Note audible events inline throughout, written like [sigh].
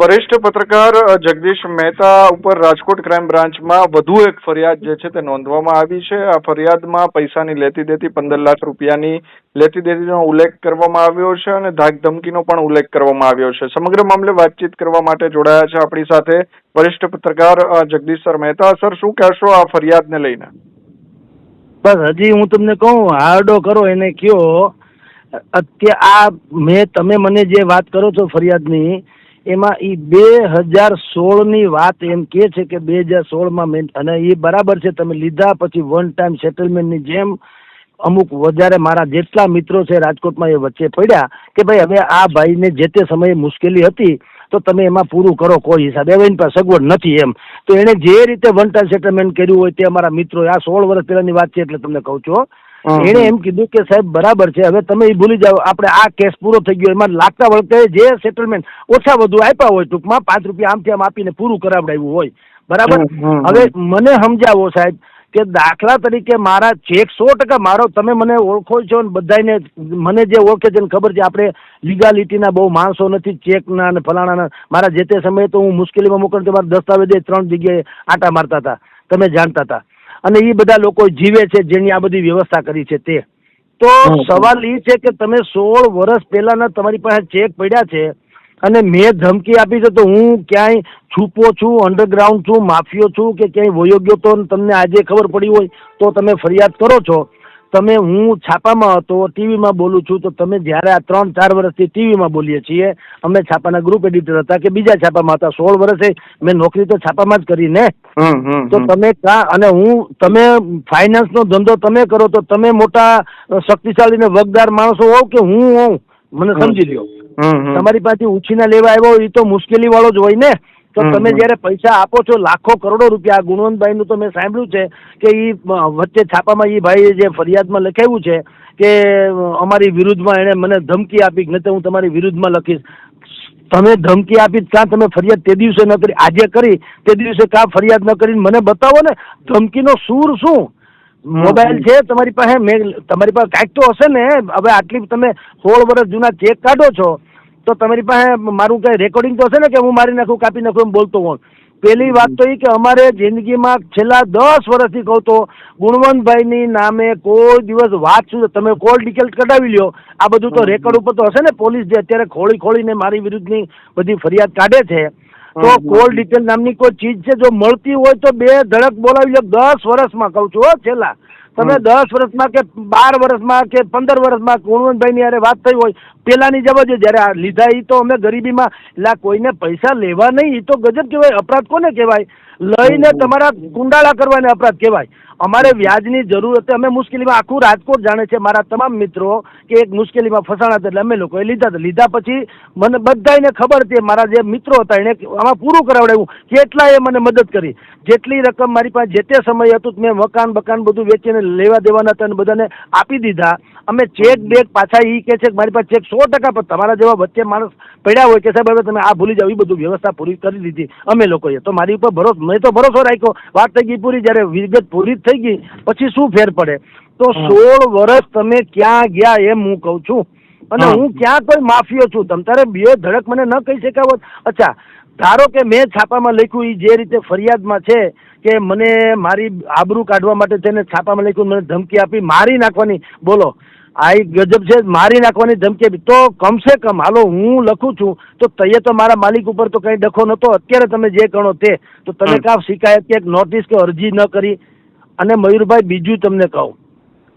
વરિષ્ઠ પત્રકાર જગદીશ મહેતા ઉપર રાજકોટ ક્રાઇમ બ્રાન્ચમાં વધુ એક ફરિયાદ જે છે તે નોંધવામાં આવી છે. આ ફરિયાદમાં પૈસાની લેતી દેતી પંદર લાખ રૂપિયાની લેતી દેતીનો ઉલ્લેખ કરવામાં આવ્યો છે અને ધાક ધમકીનો પણ ઉલ્લેખ કરવામાં આવ્યો છે. સમગ્ર મામલે વાતચીત કરવા માટે જોડાયા છે આપણી સાથે વરિષ્ઠ પત્રકાર જગદીશ સર મહેતા. સર, શું કહેશો આ ફરિયાદને લઈને? બસ હજી હું તમને કહું, હાર્ડો કરો એને કયો. અત્યારે આ મેં, તમે મને જે વાત કરો છો ફરિયાદની એમાં એ બે હજાર સોળની વાત એમ કે છે કે બે હજાર સોળમાં અને એ બરાબર છે, તમે લીધા પછી વન ટાઈમ સેટલમેન્ટની જેમ અમુક વધારે મારા જેટલા મિત્રો છે રાજકોટમાં એ વચ્ચે પડ્યા કે ભાઈ હવે આ ભાઈને જે તે સમયે મુશ્કેલી હતી, તો તમે એમાં પૂરું કરો, કોઈ હિસાબે. હવે એની પાસે સગવડ નથી એમ. તો એણે જે રીતે વન ટાઈમ સેટલમેન્ટ કર્યું હોય તે અમારા મિત્રો આ સોળ વર્ષ પહેલાની વાત છે એટલે તમને કહું છું એણે એમ કીધું કે સાહેબ બરાબર છે હવે તમે એ ભૂલી જાઓ. આપણે આ કેસ પૂરો થઈ ગયો. એમાં લાગતા વળતે જે સેટલમેન્ટ ઓછા વધુ આપ્યા હોય ટૂંકમાં પાંચ રૂપિયા આમ આમ આપીને પૂરું કરાવડાવ્યું હોય. બરાબર. હવે મને સમજાવો સાહેબ કે દાખલા તરીકે મારા ચેક સો ટકા મારો તમે મને ઓળખો છો ને બધાને મને જે ઓળખે છે ને ખબર છે આપણે લીગાલિટીના બહુ માણસો નથી ચેકના અને ફલાણાના. મારા જે તે સમયે તો હું મુશ્કેલીમાં મોકલું તો મારા દસ્તાવેજે ત્રણ જગ્યાએ આટા મારતા હતા. તમે જાણતા હતા. અને એ બધા લોકો જીવે છે જેની આ બધી વ્યવસ્થા કરી છે તે. તો સવાલ એ છે કે તમે સોળ વર્ષ પહેલાના તમારી પાસે ચેક પડ્યા છે અને મેં ધમકી આપી છે તો હું ક્યાંય છુપો છું અંડરગ્રાઉન્ડ છું માફિયો છું કે ક્યાંય વયો ગયો તો તમને આજે ખબર પડી હોય તો તમે ફરિયાદ કરો છો. તમે હું છાપામાં હતો ટીવીમાં બોલું છું તો તમે જ્યારે આ ત્રણ ચાર વર્ષથી ટીવીમાં બોલીએ છીએ અમે છાપાના ગ્રુપ એડિટર હતા કે બીજા છાપામાં હતા. સોળ વર્ષે મેં નોકરી તો છાપામાં જ કરી ને. તો તમે કા અને હું તમે ફાઇનાન્સનો ધંધો તમે કરો તો તમે મોટા શક્તિશાળી ને વગદાર માણસો હોવ કે હું હોઉં? મને સમજી લ્યો. તમારી પાસે ઉછીના લેવા આવ્યો હોય એ તો મુશ્કેલી વાળો જ હોય ને. તો તમે. જ્યારે પૈસા આપો છો લાખો કરોડો રૂપિયા ગુણવંતભાઈ નું તો મેં સાંભળ્યું છે કે એ વચ્ચે છાપામાં એ ભાઈ જે ફરિયાદમાં લખાવ્યું છે કે અમારી વિરુદ્ધમાં એણે મને ધમકી આપી નહીં તો હું તમારી વિરુદ્ધમાં લખીશ. તમે ધમકી આપી કાં તમે ફરિયાદ તે દિવસે ન કરી આજે કરી તે દિવસે કાં ફરિયાદ ન કરીને મને બતાવો ને? ધમકીનો સૂર શું? મોબાઈલ છે તમારી પાસે મેં તમારી પાસે કાંઈક તો હશે ને? હવે આટલી તમે સોળ વર્ષ જૂના ચેક કાઢો છો તો તમારી પાસે મારું કઈ રેકોર્ડિંગ તો હશે ને કે હું મારી નાખું કાપી નાખું એમ બોલતો હોઉં. પહેલી વાત તો એ કે અમારે જિંદગીમાં છેલ્લા દસ વર્ષથી કહું તો ગુણવંતભાઈની નામે કોઈ દિવસ વાત શું તમે કોલ ડિટેલ કઢાવી લ્યો. આ બધું તો રેકોર્ડ ઉપર તો હશે ને પોલીસ જે અત્યારે ખોળી ખોળીને મારી વિરુદ્ધની બધી ફરિયાદ કાઢે છે. તો. કોલ ડિટેલ નામની કોઈ ચીજ છે? જો મળતી હોય તો બે ધડક બોલાવી લો દસ વર્ષમાં કહું છું હો છેલ્લા. તમે દસ વર્ષમાં કે બાર વર્ષમાં કે પંદર વર્ષમાં ગુણવંતભાઈની ની વાત થઈ હોય પેલાની જવા જ જયારે આ લીધા એ તો અમે ગરીબીમાં એટલે કોઈને પૈસા લેવા નહીં એ તો ગજબ કહેવાય અપરાધ કોને કહેવાય? લઈને તમારા કુંડાળા કરવાને અપરાધ કહેવાય. અમારે વ્યાજની જરૂર હતી. અમે મુશ્કેલીમાં આખું રાજકોટ જાણે છે મારા તમામ મિત્રો કે એક મુશ્કેલીમાં ફસાણા હતા એટલે અમે લોકોએ લીધા હતા. લીધા પછી મને બધાને ખબર હતી મારા જે મિત્રો હતા એને આમાં પૂરું કરાવડાવ્યું. કેટલાએ મને મદદ કરી. જેટલી રકમ મારી પાસે જે તે સમયે હતું મેં મકાન બકાન બધું વેચીને લેવા દેવાના હતા અને બધાને આપી દીધા. અમે ચેક બેક પાછા એ કે છે કે મારી પાસે ચેક સો ટકા પણ તમારા જેવા વચ્ચે માણસ પડ્યા હોય કે સાહેબ હવે તમે આ ભૂલી જાઓ. એ બધું વ્યવસ્થા પૂરી કરી દીધી અમે લોકોએ. તો મારી ઉપર ભરોસો મેં તો ભરોસો રાખ્યો. વાત થઈ ગઈ પૂરી જ્યારે વિગત પૂરી થઈ ગઈ પછી શું ફેર પડે? તો સોળ વર્ષ તમે ક્યાં ગયા એમ હું કહું છું. અને હું. ક્યાં કોઈ માફીઓ છું? તમ તારે બે ધડક મને ન કહી શકાવત અચ્છા ધારો કે મેં છાપામાં લખ્યું એ જે રીતે ફરિયાદમાં છે કે મને મારી આબરૂ કાઢવા માટે તેને છાપામાં લખ્યું મને ધમકી આપી મારી નાખવાની બોલો. આ ગજબ છે મારી નાખવાની ધમકી આપી. તો કમસે કમ હાલો હું લખું છું તો તઈએ તો મારા માલિક ઉપર તો કંઈ ડખો નતો અત્યારે તમે જે ગણો તે તો તમે. કાં શિકાયત કે એક નોટિસ કે અરજી ન કરી? અને મયુરભાઈ બીજું તમને કહું.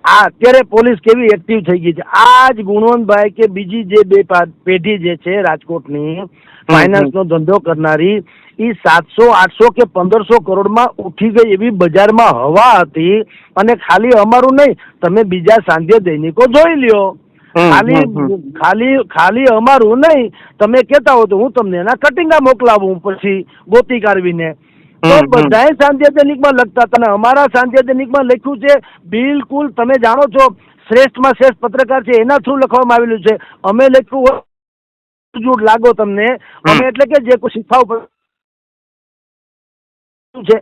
આ અત્યારે પોલીસ કેવી એક્ટિવ થઈ ગઈ છે? આ જ ગુણવંતભાઈ કે બીજી જે બે પેઢી જે છે રાજકોટની ફાઇનાન્સનો ધંધો કરનારી એ સાતસો આઠસો કે પંદરસો કરોડમાં ઉઠી ગઈ એવી બજારમાં હવા હતી અને ખાલી અમારું નહીં તમે બીજા સાંધ્ય દૈનિકો જોઈ લ્યો. ખાલી. ખાલી ખાલી અમારું નહીં. તમે કહેતા હો તો હું તમને એના કટિંગા મોકલાવું પછી ગોતી કાઢવીને. તો બધાએ સાંધ્યજનિકમાં લખતા હતા અને અમારા સાંધ્યજનિકમાં લખ્યું છે બિલકુલ તમે જાણો છો શ્રેષ્ઠમાં શ્રેષ્ઠ પત્રકાર છે એના થ્રુ લખવામાં આવેલું છે. અમે લખ્યું હોય જૂઠ લાગો તમને. અમે એટલે કે જે કોઈ શીખવા છે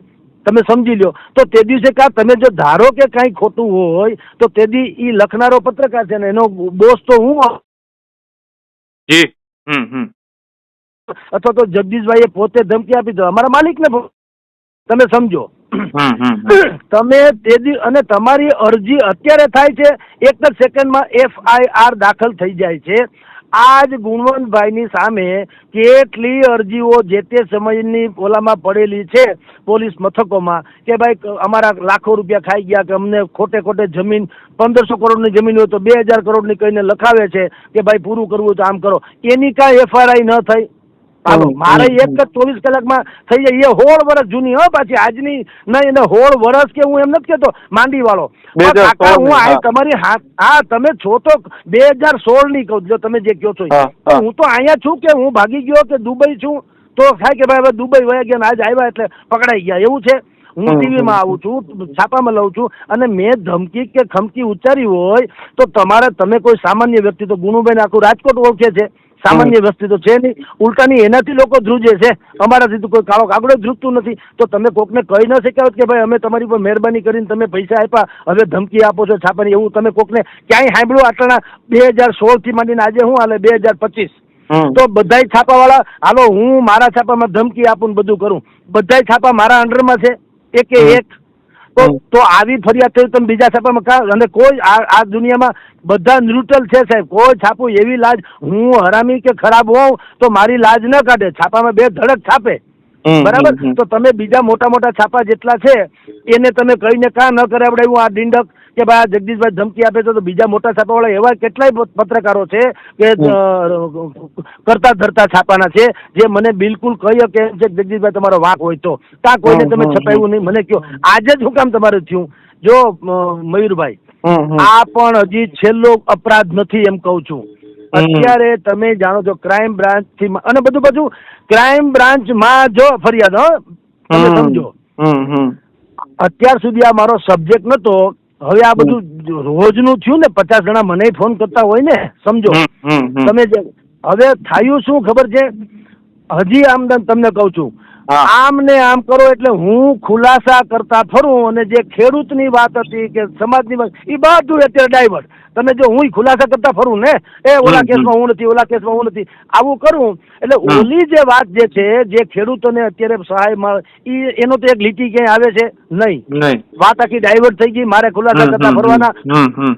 તમે સમજી લ્યો. તો તે દિવસે કા તમે જો ધારો કે કાંઈ ખોટું હોય તો તે દી ઈ લખનારો પત્રકાર છે ને એનો બોસ તો હું જી. હમ હમ. અથવા તો જગદીશભાઈએ પોતે ધમકી આપી દો અમારા માલિકને તમે સમજો. તમે તે અને તમારી અરજી અત્યારે થાય છે એક જ સેકન્ડમાં એફઆઈઆર દાખલ થઈ જાય છે. આજ ગુણવંતભાઈની સામે કેટલી અરજીઓ જે તે સમયની ઓલામાં પડેલી છે પોલીસ મથકોમાં કે ભાઈ અમારા લાખો રૂપિયા ખાઈ ગયા કે અમને ખોટે ખોટે જમીન પંદરસો કરોડની જમીન હોય તો બે હજાર કરોડની કહીને લખાવે છે કે ભાઈ પૂરું કરવું તો આમ કરો. એની કાંઈ એફઆરઆઈ ન થઈ. મારે એક જ ચોવીસ કલાકમાં થઈ જાય. એ હોળ વર્ષ જૂની હો પાછી આજની નહીં એને હોળ વર્ષ કે હું એમ નથી કેતો માંડી વાળો કાકા હું આ તમારી હા તમે છો તો બે હજાર સોળની કહું જો તમે જે કહો છો. હા, તો અહીંયા છું કે હું ભાગી ગયો કે દુબઈ છું તો થાય કે ભાઈ હવે દુબઈ વયા ગયા ને આજ આવ્યા એટલે પકડાઈ ગયા. એવું છે? હું ટીવીમાં આવું છું છાપામાં લઉં છું અને મેં ધમકી કે ખમકી ઉચ્ચારી હોય તો તમારે તમે કોઈ સામાન્ય વ્યક્તિ તો ગુણુબેન આખું રાજકોટ ઓળખે છે. સામાન્ય વ્યક્તિ તો છે નહીં. ઉલટાની એનાથી લોકો ધ્રુજે છે. અમારાથી તો કોઈ કાળો કાગડો ધ્રુજતું નથી. તો તમે કોકને કહી ન શક્યા હોત કે ભાઈ અમે તમારી પર મહેરબાની કરીને તમે પૈસા આપ્યા હવે ધમકી આપો છો છાપાની એવું તમે કોકને ક્યાંય સાંભળ્યું? આટલા બે હજાર સોળથી માંડીને આજે હું હાલે? બે હજાર પચીસ. તો બધાય છાપાવાળા હાલો હું મારા છાપામાં ધમકી આપું ને બધું કરું. બધાય છાપા મારા અંડરમાં છે. એકે એક. તો તો આવી ફરિયાદ થઈ તમે બીજા છાપામાં અને કોઈ આ આ દુનિયામાં બધા ન્યુટ્રલ છે સાહેબ. કોઈ છાપું એવી લાજ હું હરામી કે ખરાબ હોઉં તો મારી લાજ ન કાઢે. છાપામાં બે ધડક છાપે. બરાબર. તો તમે બીજા મોટા મોટા છાપા જેટલા છે એને તમે કહીને કા ન કરાવડાવ્યું આ દિંડક કે ભાઈ આ જગદીશભાઈ ધમકી આપે છે તો બીજા મોટા છાપાવાળા એવા કેટલાય પત્રકારો છે કે કરતા ધરતા છાપાના છે જે મને બિલકુલ કહ્યું કે છે જગદીશભાઈ તમારો વાંક હોય તો. કા કોઈને તમે છપાયું નહીં? મને કયો આજે જ હું કામ તમારે થયું. જો મયુરભાઈ. આ પણ હજી છેલ્લો અપરાધ નથી એમ કહું છું. અત્યારે તમે જાણો છો ક્રાઇમ બ્રાન્ચથી અને બધું બધું ક્રાઇમ બ્રાન્ચમાં જો ફરિયાદ હો તમે. સમજો. અત્યાર સુધી આ મારો સબ્જેક્ટ નતો હવે આ બધું રોજનું થયું ને પચાસ જણા મને ફોન કરતા હોય ને સમજો. તમે હવે થયું શું ખબર છે હજી આમ તમને કહું છું. આમ ને આમ કરો એટલે હું ખુલાસા કરતા ફરું અને જે ખેડૂતની વાત હતી કે સમાજની વાત એ બધું અત્યારે ડાયવર્ટ તમે જો હું ખુલાસા કરતા ફરું ને એ ઓલા કેસમાં હું નથી ઓલા કેસમાં હું નથી આવું કરું. એટલે ઓલી જે વાત જે છે જે ખેડૂતોને અત્યારે સહાય મળે ઈ એનો તો એક લીટી ક્યાંય આવે છે? નહીં. વાત આખી ડાયવર્ટ થઈ ગઈ મારે ખુલાસા કરતા ફરવાના. ના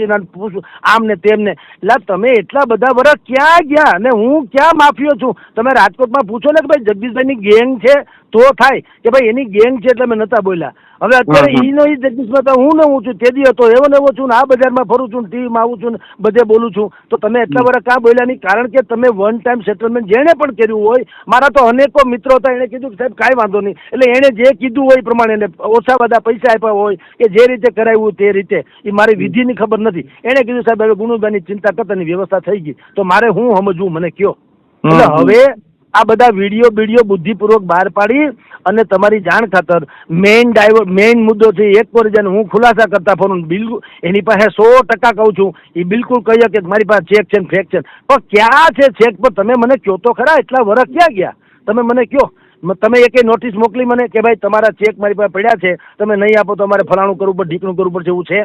પૂછું. આમ ને તેમ ને. એટલે તમે એટલા બધા વર્ષ ક્યાં ગયા ને હું ક્યાં માફીઓ છું? તમે રાજકોટમાં પૂછો ને કે ભાઈ જગદીશભાઈની ગેંગ છે તો થાય. કે ભાઈ એની ગેંગ છે એટલે મેં નતા બોલ્યા. હવે અત્યારે. ઈનો ઈ જગદીશભાઈ તો હું નવું છું તે દી હતો એવો ને એવો છું ને આ બજારમાં ફરું છું ટીવીમાં આવું છું ને બધે બોલું છું. તો તમે એટલા. વર્ષ કાં બોલ્યા નહીં? કારણ કે તમે વન ટાઈમ સેટલમેન્ટ જેણે પણ કર્યું હોય મારા તો અનેકો મિત્રો હતા એણે કીધું કે સાહેબ કાંઈ વાંધો નહીં. એટલે એણે જે કીધું હોય એ પ્રમાણે એને ઓછા બધા પૈસા આપ્યા હોય કે જે રીતે કરાવ્યું તે રીતે. એ મારી વિધિની ખબર નથી. એને કીધું સાહેબ હવે ગુણુબાની ચિંતા કરતાની વ્યવસ્થા થઈ ગઈ. તો મારે હું સમજવું? મને કયો. એટલે હવે આ બધા વીડિયો વીડિયો બુદ્ધિપૂર્વક બહાર પાડી અને તમારી જાણ ખાતર મેઇન ડાયવર મેઇન મુદ્દો છે એક પર જેને હું ખુલાસા કરતા ફરું. બિલકુલ એની પાસે સો ટકા કહું છું એ બિલકુલ કહીએ કે મારી પાસે ચેક છે ને ફેક છે પણ ક્યાં છે ચેક? પર તમે મને કહો તો ખરા એટલા વર્ષ ક્યાં ગયા? તમે મને કહો તમે એકે નોટિસ મોકલી મને કે ભાઈ તમારા ચેક મારી પાસે પડ્યા છે તમે નહીં આપો તો અમારે ફલાણું કરવું પડે ઢીકણું કરવું પડશે એવું છે?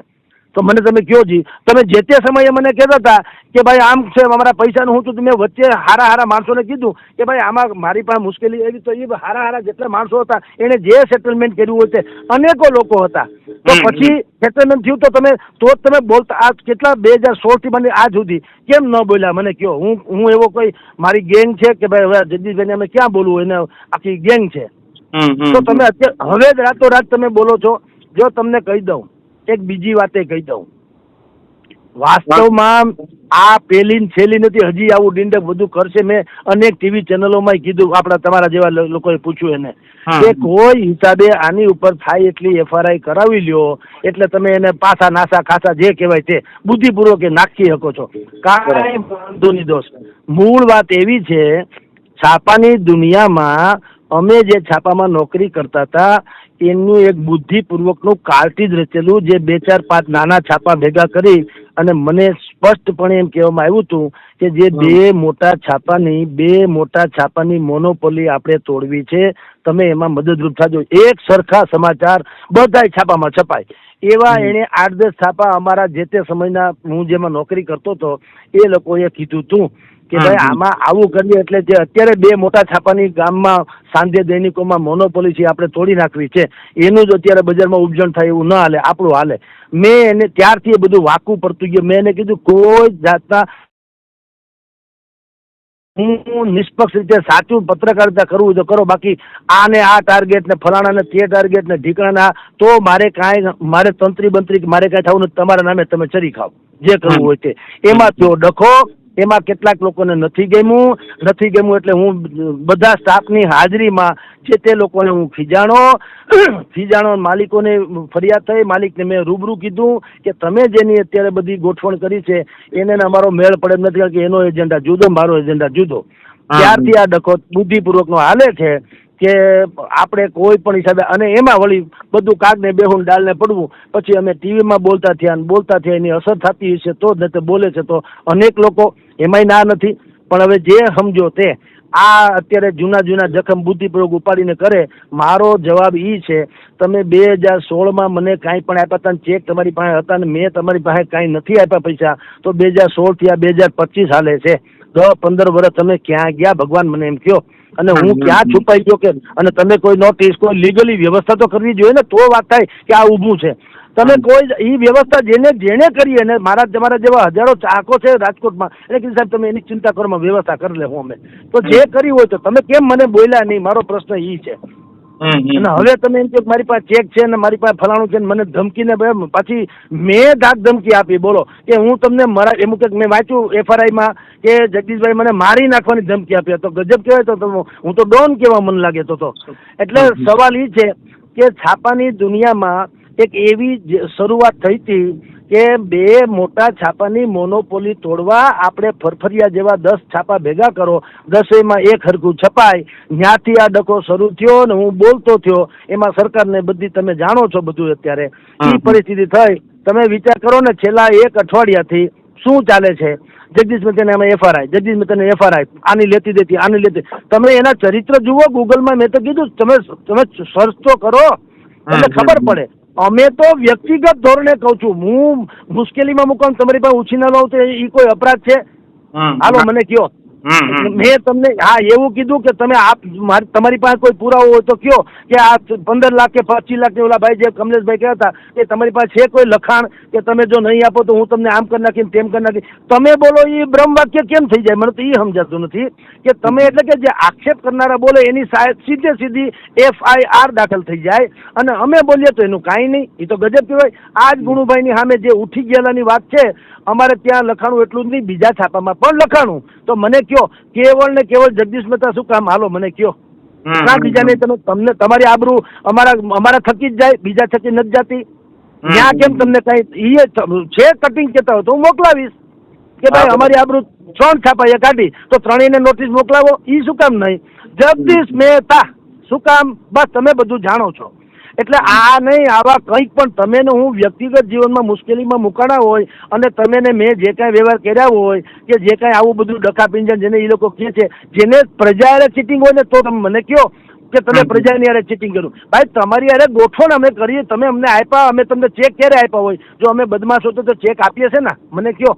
તો મને તમે કહો જી? તમે જે તે સમયે મને કહેતા હતા કે ભાઈ આમ છે અમારા પૈસાનું હું તો મેં વચ્ચે હારા હારા માણસોને કીધું કે ભાઈ આમાં મારી પાસે મુશ્કેલી એવી તો એ હારા હારા જેટલા માણસો હતા એણે જે સેટલમેન્ટ કર્યું હોય તે અનેકો લોકો હતા. તો પછી સેટલમેન્ટ થયું તો તમે તો તમે બોલતા આ કેટલા બે હજાર સોળથી મને આજ સુધી કેમ ન બોલ્યા? મને કહો હું હું એવો કોઈ મારી ગેંગ છે કે ભાઈ હવે જગદીશભાઈને અમે ક્યાં બોલવું એને આખી ગેંગ છે? તો તમે અત્યારે હવે જ રાતોરાત તમે બોલો છો જો તમને કહી દઉં. એક બીજી વાતે કહી દઉં. વાસ્તવમાં આ પેલી છેલી નથી હજી આવું ડિંડક બધું કરશે મેં અનેક ટીવી ચેનલોમાં કીધું આપણા તમારા જેવા લોકોએ પૂછ્યું એને. કે કોઈ હિસાબે આની ઉપર થાય એટલી એફઆરઆઈ કરાવી લ્યો એટલે તમે એને પાછા નાસા ખાસા જે કહેવાય તે બુદ્ધિપૂર્વક નાખી શકો છો. કાંઈ વાંધો નહીં દોસ્ત. મૂળ વાત એવી છે છાપાની દુનિયામાં અમે જે છાપામાં નોકરી કરતા હતા એનું એક બુદ્ધિપૂર્વકનું કાર્ટિજ રચેલું જે બે ચાર પાંચ નાના છાપા ભેગા કરી અને મને સ્પષ્ટપણે એમ કહેવામાં આવ્યું હતું કે જે બે મોટા છાપાની બે મોટા છાપાની મોનોપોલી આપણે તોડવી છે તમે એમાં મદદરૂપ થાજો. એક સરખા સમાચાર બધાય છાપામાં છપાય. એવા એણે આઠ દસ છાપા અમારા જે તે સમયના હું જેમાં નોકરી કરતો હતો એ લોકોએ કીધું હતું કે ભાઈ. આમાં આવું કરીએ એટલે જે અત્યારે બે મોટા છાપાની ગામમાં સાંધ્ય દૈનિકોમાં મોનોપોલી છે આપણે તોડી નાખવી છે. એનું જ અત્યારે બજારમાં ઉપજણ થાય એવું ન હાલે આપણું હાલે. મેં એને ત્યારથી એ બધું વાકું પડતું ગયું. મેં એને કીધું કોઈ જાતના હું નિષ્પક્ષ રીતે સાચું પત્રકારિતા કરવું તો કરો. બાકી આ ને આ ટાર્ગેટ ને ફલાણા ને તે ટાર્ગેટ ને ઢીકણા તો મારે કાંઈ મારે તંત્રી બંત્રી કે મારે કાંઈ થવું નથી. તમારા નામે તમે ચરી ખાવ જે કરવું હોય તે. એમાં જો ડખો એમાં કેટલાક લોકોને નથી ગમ્યું નથી ગમ્યું એટલે હું બધા સ્ટાફની હાજરીમાં જે તે લોકોને હું ખીજાણો ખીજાણો માલિકોને ફરિયાદ થઈ માલિકને મેં રૂબરૂ કીધું કે તમે જેની અત્યારે બધી ગોઠવણ કરી છે એને અમારો મેળ પડે એમ નથી કારણ કે એનો એજન્ડા જુદો મારો એજન્ડા જુદો. ત્યારથી આ ડખો બુદ્ધિપૂર્વકનો હાલે છે કે આપણે કોઈ પણ હિસાબે, અને એમાં વળી બધું કાગને બેહુન ડાલને પડવું. પછી અમે ટીવીમાં બોલતા થયા અને બોલતા થયા, એની અસર થતી હશે તો જ નહીં બોલે છે. તો અનેક લોકો એમાંય ના નથી. પણ હવે જે સમજો તે, આ અત્યારે જૂના જૂના જખમ બુદ્ધિપૂર્વક ઉપાડીને કરે, મારો જવાબ એ છે, તમે બે હજાર સોળમાં મને કાંઈ પણ આપ્યા હતા ચેક તમારી પાસે હતા ને મેં તમારી પાસે કાંઈ નથી આપ્યા પૈસા, તો બે હજાર સોળથી આ બે હજાર પચીસ હાલે છે. દસ પંદર વર્ષ તમે ક્યાં ગયા? ભગવાન મને એમ કહો અને હું ક્યાં છુપાઈ ગયો કે અને તમે કોઈ નોટિસ કોઈ લીગલી વ્યવસ્થા તો કરવી જોઈએ ને? તો વાત થાય કે આ ઊભું છે. તમે કોઈ એ વ્યવસ્થા જેને જેને કરી અને મારા તમારા જેવા હજારો ચાહકો છે રાજકોટમાં એટલે કીધું સાહેબ તમે એની ચિંતા કરો વ્યવસ્થા કરી લે હું અમે. તો જે કરી હોય તો તમે કેમ મને બોલ્યા નહીં? મારો પ્રશ્ન એ છે. અને હવે તમે એમ કહો કે મારી પાસે ચેક છે ને મારી પાસે ફલાણું છે ને મને ધમકીને પાછી મેં ધાક ધમકી આપી બોલો. કે હું તમને મરા એમ કે મેં વાંચ્યું એફઆરઆઈમાં કે જગદીશભાઈ મને મારી નાખવાની ધમકી આપી. તો ગજબ કહેવાય તો હું તો ડોન કેવા મને લાગે તો તો. એટલે સવાલ એ છે કે છાપાની દુનિયામાં એક એવી શરૂઆત થઈ હતી કે બે મોટા છાપાની મોનોપોલી તોડવા આપણે ફરફરિયા જેવા દસ છાપા ભેગા કરો દસેયમાં એક હરખું છપાય ત્યાંથી આ ડકો શરૂ થયો ને હું બોલતો થયો એમાં સરકારને બધી તમે જાણો છો બધું અત્યારે. એ પરિસ્થિતિ થઈ. તમે વિચાર કરો ને છેલ્લા એક અઠવાડિયાથી શું ચાલે છે? જગદીશ મહેતાને અમે એફઆરઆઈ જગદીશ મહેતાને એફઆરઆઈ આની લેતી દેતી આની લેતી. તમે એના ચરિત્ર જુઓ ગૂગલમાં મેં તો કીધું તમે તમે સર્ચ તો કરો એટલે ખબર પડે. અમે તો વ્યક્તિગત ધોરણે કહું છું હું મુશ્કેલીમાં મૂકવાનું તમારી પાસે ઉછીના લઉં તો એ કોઈ અપરાધ છે. હાલો મને કયો. મેં તમને, હા, એવું કીધું કે તમે આપ તમારી પાસે કોઈ પુરાવો હોય તો કયો કે આ પંદર લાખ કે પચીસ લાખ ને ઓલા ભાઈ જે કમલેશભાઈ કહેતા હતા કે તમારી પાસે છે કોઈ લખાણ કે તમે જો નહીં આપો તો હું તમને આમ કરી નાખી તેમ કરી નાખી તમે બોલો એ બ્રહ્મ વાક્ય કેમ થઈ જાય? મને તો એ સમજાતું નથી કે તમે એટલે કે જે આક્ષેપ કરનારા બોલે એની સીધે સીધી એફઆઈઆર દાખલ થઈ જાય અને અમે બોલીએ તો એનું કાંઈ નહીં. એ તો ગજબ કહેવાય. આ જ ગુણુભાઈની સામે જે ઉઠી ગયેલાની વાત છે અમારે ત્યાં લખાણું એટલું જ નહીં બીજા છાપામાં પણ લખાણું. તો મને કયો કેવળ ને કેવળ જગદીશ મહેતા શું કામ? હાલો મને કયો. ના હમ, બીજા નહીં તમે તમને તમારી આબરૂ અમારા અમારા થકી જ જાય બીજા થકી નથી જાતી. ત્યાં કેમ તમને કઈ એ છે કટિંગ કેતા હોય તો હું મોકલાવીશ. કે ભાઈ અમારી આબરૂ ત્રણ છાપાઈએ કાઢી તો ત્રણેયને નોટિસ મોકલાવો ઈ શું કામ નહીં. જગદીશ મહેતા શું કામ? બસ તમે બધું જાણો છો. એટલે આ નહીં આવા કંઈક પણ તમે ને હું વ્યક્તિગત જીવનમાં મુશ્કેલીમાં મુકાણા હોય અને તમે ને મેં જે કાંઈ વ્યવહાર કર્યા હોય કે જે કાંઈ આવું બધું ડખાપિંજન જેને એ લોકો કહે છે જેને પ્રજાએ ચીટિંગ હોય ને તો તમે મને કહો કે તમે. પ્રજાની યારે ચીટિંગ કર્યું ભાઈ તમારી યારે ગોઠવણ અમે કરીએ તમે અમને આપ્યા અમે તમને ચેક ક્યારે આપ્યા હોય? જો અમે બદમાશ હોય તો ચેક આપીએ છે ને? મને કહો.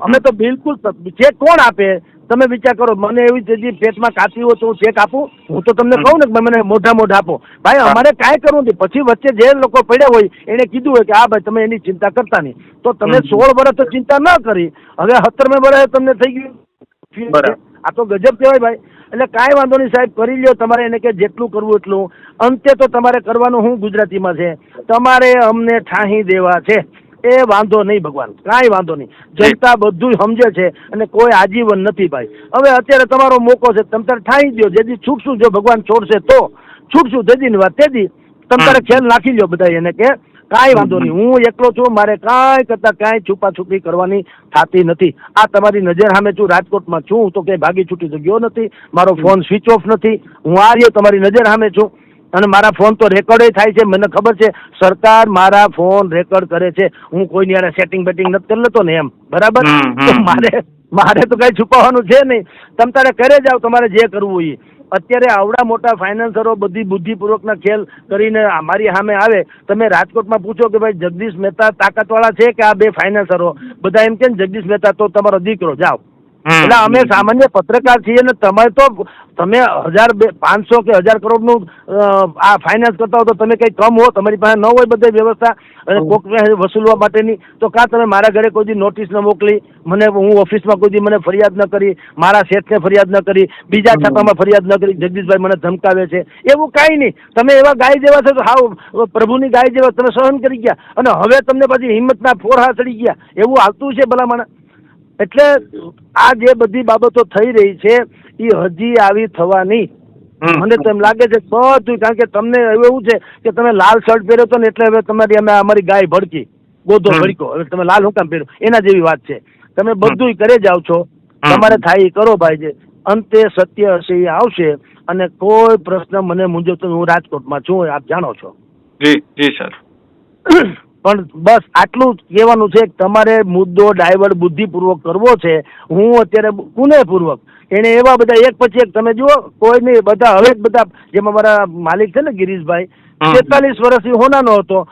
અમે તો બિલકુલ ચેક કોણ આપે? તમે વિચાર કરો મને એવી તેથી પેટમાં કાચી હોય તો હું ચેક આપું? હું તો તમને. કહું ને કે મને મોઢા મોઢા આપો. ભાઈ અમારે કાંઈ કરવું નથી. પછી વચ્ચે જે લોકો પડ્યા હોય એને કીધું હોય કે આ ભાઈ તમે એની ચિંતા કરતા નહીં. તો તમે સોળ વર્ષ તો ચિંતા ન કરી. હવે સત્તરમે વર્ષે તમને થઈ ગયું. આ તો ગજબ કહેવાય ભાઈ. એટલે કાંઈ વાંધો નહીં સાહેબ કરી લ્યો. તમારે એને કે જેટલું કરવું એટલું. અંતે તો તમારે કરવાનું હું ગુજરાતીમાં છે. તમારે અમને ઠાહી દેવા છે. એ વાંધો નહીં ભગવાન કાંઈ વાંધો નહીં. જનતા બધું સમજે છે અને કોઈ આજીવન નથી ભાઈ. હવે અત્યારે તમારો મોકો છે તમે તારે ઠાહી દો જેથી છૂટશું જો ભગવાન છોડશે તો. છૂટશું તેદીની વાત તેથી તમે તારે. ખ્યાલ નાખી લ્યો બધા એને કે કાંઈ વાંધો નહીં. હું એકલો છું મારે કાંઈ કરતા કાંઈ છુપા છુપી કરવાની થતી નથી. આ તમારી નજર સામે છું રાજકોટમાં છું તો ક્યાંય ભાગી છૂટી તો ગયો નથી. મારો ફોન સ્વિચ ઓફ નથી. હું આ રહ્યો તમારી નજર સામે છું. અને મારા ફોન તો રેકોર્ડ થાય છે. મને ખબર છે સરકાર મારા ફોન રેકોર્ડ કરે છે. હું કોઈની યારે સેટિંગ બેટિંગ નથી કરી લેતો ને એમ. બરાબર? તો મારે મારે તો કઈ છુપાવવાનું છે નહીં. તમ તારે કરે જાવ તમારે જે કરવું હોય એ. અત્યારે આવડા મોટા ફાઇનાન્સરો બધી બુદ્ધિપૂર્વકના ખેલ કરીને મારી સામે આવે. તમે રાજકોટમાં પૂછો કે ભાઈ જગદીશ મહેતા તાકાતવાળા છે કે આ બે ફાઇનાન્સરો બધા એમ કે જગદીશ મહેતા તો તમારો દીકરો જાઓ. એટલે અમે સામાન્ય પત્રકાર છીએ ને તમે તો તમે હજાર બે પાંચસો કે હજાર કરોડનું નું આ ફાઇનાન્સ કરતા હો તો તમે કંઈ કમ હો તમારી પાસે ન હોય બધી વ્યવસ્થા. અને કોક વસૂલવા માટેની તો કાં તમે મારા ઘરે કોઈ નોટિસ ન મોકલી મને હું ઓફિસમાં કોઈ મને ફરિયાદ ન કરી મારા શેઠને ફરિયાદ ન કરી બીજા. છાપામાં ફરિયાદ ન કરી જગદીશભાઈ મને ધમકાવે છે. એવું કાંઈ નહીં. તમે એવા ગાય જેવા છો તો હાવ પ્રભુની ગાય જેવા તમે સહન કરી ગયા. અને હવે તમને પછી હિંમતના ફોરહા ચડી ગયા. એવું આવતું છે ભલામણ? એટલે આ જે બધી બાબતો થઈ રહી છે એ હજી આવી થવાની. મને તો એમ લાગે છે બધું કારણ કે તમને એવું છે કે તમે લાલ શર્ટ પહેર્યો હતો ને એટલે હવે તમારી અમે અમારી ગાય ભડકી ગોધો. ભડકો હવે તમે લાલ હું કામ પહેર્યો. એના જેવી વાત છે. તમે બધું કરે જાઓ છો. તમારે થાય એ કરો ભાઈ જે. અંતે સત્ય હશે એ આવશે અને કોઈ પ્રશ્ન મને મૂંઝવતો. હું રાજકોટમાં છું આપ જાણો છો. જી જી સર. [coughs] પણ બસ આટલું જ કહેવાનું છે કે તમારે મુદ્દો ડાયવર્ટ બુદ્ધિપૂર્વક કરવો છે. હું અત્યારે કુનેપૂર્વક એને એવા બધા એક પછી એક તમે જુઓ કોઈ નહીં બધા હવે બધા જેમાં મારા માલિક છે ને ગિરીશભાઈ. તેતાલીસ વર્ષથી હોનાનો હતો.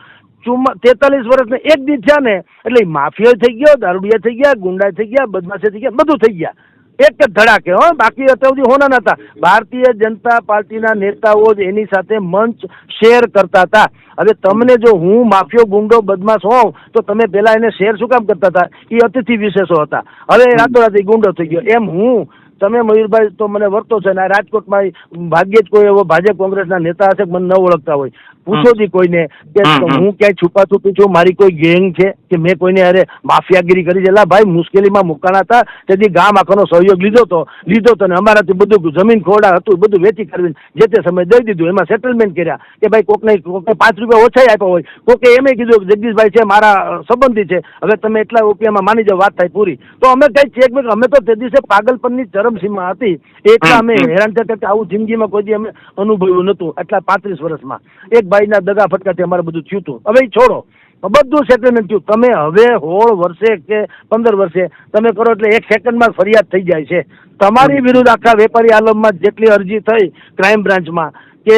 ચુમ્મા તેતાલીસ વર્ષને એક દી થયા ને એટલે માફિયો થઈ ગયો દારૂડિયા થઈ ગયા ગુંડા થઈ ગયા બદમાશે થઈ ગયા બધું થઈ ગયા. એક જ ધડાકે, હો. બાકી અત્યાર સુધી હોના નતા. ભારતીય જનતા પાર્ટીના નેતાઓ જ એની સાથે મંચ શેર કરતા હતા. હવે તમને જો હું માફિયો ગુંડો બદમાશ હોઉં, તો તમે પેલા એને શેર શું કામ કરતા હતા? એ અતિથિ વિશેષો હતા. હવે રાતોરાત ગુંડો થઈ ગયો. એમ હું તમે મયુરભાઈ તો મને વર્તો છે ને રાજકોટમાં ભાગ્યે જ કોઈ એવો ભાજપ કોંગ્રેસના નેતા હશે મને ન ઓળખતા હોય. પૂછો જી કોઈને કે. હું ક્યાંય છુપા છુપી છું મારી કોઈ ગેંગ છે કે મેં કોઈને અરે માફિયાગીરી કરી છે? ભાઈ મુશ્કેલીમાં મુકાણા હતા. તેથી ગામ આખાનો સહયોગ લીધો તો લીધો તો ને અમારાથી બધું જમીન ખોડા હતું બધું વેચી કરવી જે તે સમય દઈ દીધું. એમાં સેટલમેન્ટ કર્યા કે ભાઈ કોકને કોકને પાંચ રૂપિયા ઓછા આપ્યા હોય. કોકે એમ કીધું કે જગદીશભાઈ છે મારા સંબંધી છે. હવે તમે એટલા રૂપિયામાં માની જાઓ વાત થાય પૂરી. તો અમે કઈ ચેક અમે તો તે દિવસે પાગલપનની ચરમસીમા હતી એટલા અમે. હેરાન થતા કે આવું જિંદગીમાં કોઈ અમે અનુભવ્યું નહોતું એટલા પાંત્રીસ વર્ષમાં. એક ભાઈના દગા ફટકાથી અમારે બધું થયું હતું. હવે છોડો. બધું સેટલમેન્ટ થયું. તમે હવે હોળ વર્ષે કે પંદર વર્ષે તમે કરો એટલે એક સેકન્ડમાં ફરિયાદ થઈ જાય છે. તમારી વિરુદ્ધ આખા વેપારી આલમમાં જેટલી અરજી થઈ ક્રાઇમ બ્રાન્ચમાં કે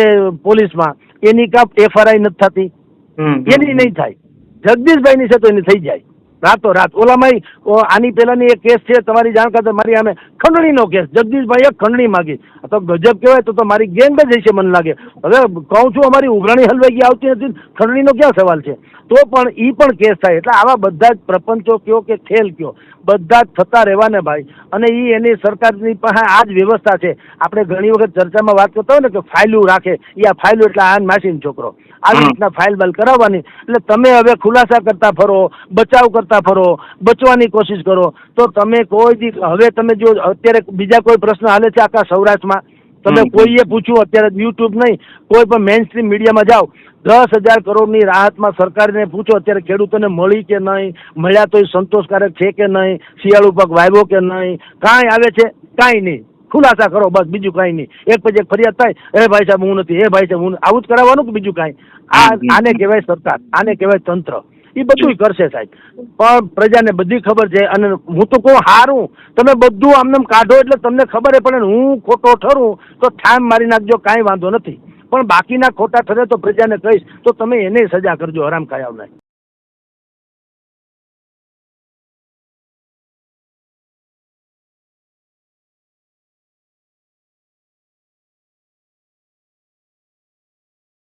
પોલીસમાં એની કાપ એફઆરઆઈ નથી થતી. એની નહીં થાય. જગદીશભાઈની છે તો એની થઈ જાય. રાતો રાત. ઓલામાં આની પહેલાની એક કેસ છે, તમારી જાણ કરતા મારી આમે ખંડણીનો કેસ જગદીશભાઈએ ખંડણી માગી. તો ગજબ કહેવાય, તો તો મારી ગેંગ જ હશે મને લાગે. હવે કહું છું, અમારી ઉઘરાણી હલવાઈ ગઈ, આવતી નથી. ખંડણીનો ક્યાં સવાલ છે? તો પણ એ પણ કેસ થાય. એટલે આવા બધા જ પ્રપંચો કયો કે ખેલ કયો? બધા જ થતા રહેવાને ભાઈ. અને એ એની સરકારની પાસે આ જ વ્યવસ્થા છે. આપણે ઘણી વખત ચર્ચામાં વાત કરતા હોય ને કે ફાઇલું રાખે. ઈ આ ફાઇલું એટલે આ માસીન છોકરો. આવી રીતના ફાઇલ બાઇલ કરાવવાની. એટલે તમે હવે ખુલાસા કરતા ફરો બચાવ કરતા ફરો બચવાની કોશિશ કરો. તો તમે કોઈ દી હવે તમે જો અત્યારે બીજા કોઈ પ્રશ્ન હાલે છે આખા સૌરાષ્ટ્રમાં તમે કોઈએ પૂછ્યું અત્યારે યુટ્યુબ નહીં કોઈ પણ મેઇન સ્ટ્રીમ મીડિયામાં જાઓ દસ હજાર કરોડની રાહતમાં સરકારને પૂછો અત્યારે ખેડૂતોને મળી કે નહીં મળ્યા તો એ સંતોષકારક છે કે નહીં શિયાળુ પાક વાવ્યો કે નહીં કાંઈ આવે છે? કાંઈ નહીં. ખુલાસા કરો બસ બીજું કાંઈ નહીં. એક પછી એક ફરિયાદ થાય એ ભાઈ સાહેબ હું નથી એ ભાઈ સાહેબ હું આવું જ કરાવવાનું કે બીજું કાંઈ? આ. આને કહેવાય સરકાર આને કહેવાય તંત્ર. એ બધું કરશે સાહેબ. પણ પ્રજાને બધી ખબર છે અને હું તો કહું હારું. તમે બધું આમને કાઢો એટલે તમને ખબર પડે હું ખોટો ઠરું તો ઠામ મારી નાખજો કાંઈ વાંધો નથી. પણ બાકીના ખોટા ઠરે તો પ્રજાને કહીશ તો તમે એને સજા કરજો હરામ ખાયાવને